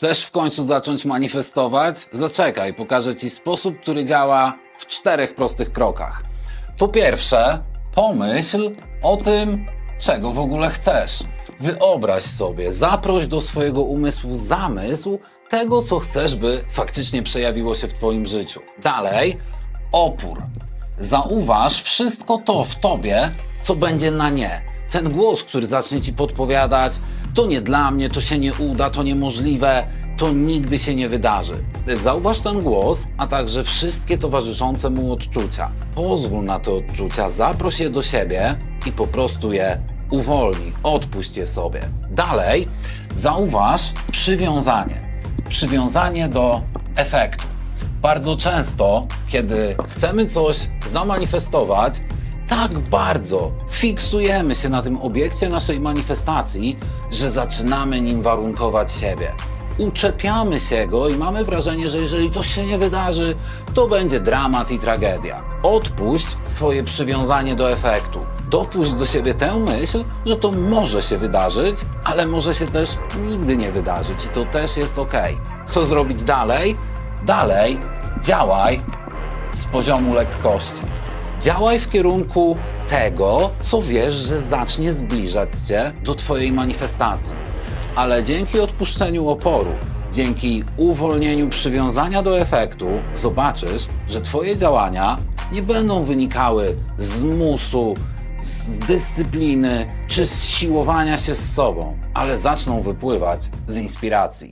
Chcesz w końcu zacząć manifestować? Zaczekaj, pokażę Ci sposób, który działa w czterech prostych krokach. Po pierwsze, pomyśl o tym, czego w ogóle chcesz. Wyobraź sobie, zaproś do swojego umysłu zamysł tego, co chcesz, by faktycznie przejawiło się w Twoim życiu. Dalej, opór. Zauważ wszystko to w tobie, co będzie na nie. Ten głos, który zacznie ci podpowiadać, to nie dla mnie, to się nie uda, to niemożliwe, to nigdy się nie wydarzy. Zauważ ten głos, a także wszystkie towarzyszące mu odczucia. Pozwól na te odczucia, zaproś je do siebie i po prostu je uwolnij, odpuść je sobie. Dalej, zauważ przywiązanie. Przywiązanie do efektu. Bardzo często, kiedy chcemy coś zamanifestować, tak bardzo fiksujemy się na tym obiekcie naszej manifestacji, że zaczynamy nim warunkować siebie. Uczepiamy się go i mamy wrażenie, że jeżeli coś się nie wydarzy, to będzie dramat i tragedia. Odpuść swoje przywiązanie do efektu. Dopuść do siebie tę myśl, że to może się wydarzyć, ale może się też nigdy nie wydarzyć i to też jest ok. Co zrobić dalej? Dalej działaj z poziomu lekkości. Działaj w kierunku tego, co wiesz, że zacznie zbliżać cię do Twojej manifestacji. Ale dzięki odpuszczeniu oporu, dzięki uwolnieniu przywiązania do efektu, zobaczysz, że Twoje działania nie będą wynikały z musu, z dyscypliny czy z siłowania się z sobą, ale zaczną wypływać z inspiracji.